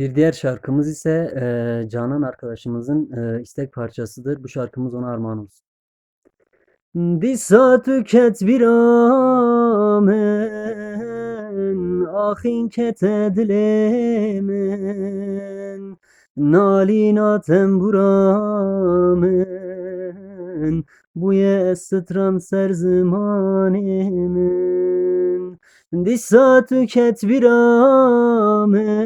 Bir diğer şarkımız ise eee, Canan arkadaşımızın eee, istek parçasıdır. Bu şarkımız ona armağan olsun. Disa tüket bir amen Ahin kete dilemen Nalina temburamen Bu ye stran ser zamanemen Disa tüket bir amen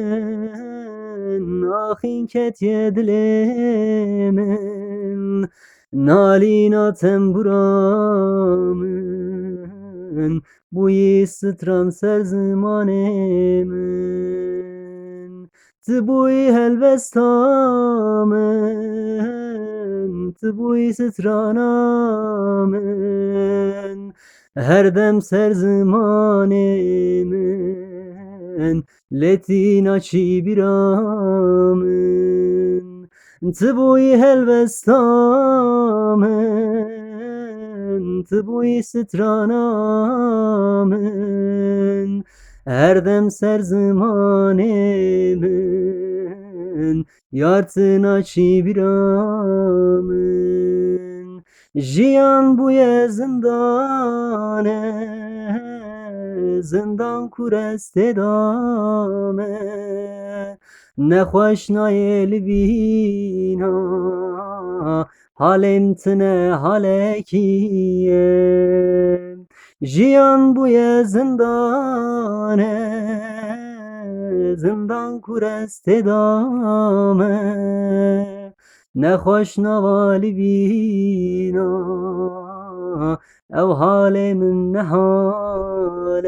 ket yedilemen Nalina temburamın Bu yistran ser zamanemin Tıbuy helvestamen Tıbuy stranamen Her dem ser zamanemin Letin açı biramın Tıbuy helvestamen Tıbuy stranamen Erdem ser zamanemin Yartın açı biramın Jiyan bu ye zindane Zindan kureste dame Nexweş nayê li bîna Halêm tune halekî ye Jiyan bûye zindane Zindan kureste dame Nexweş أو هالي من نهالة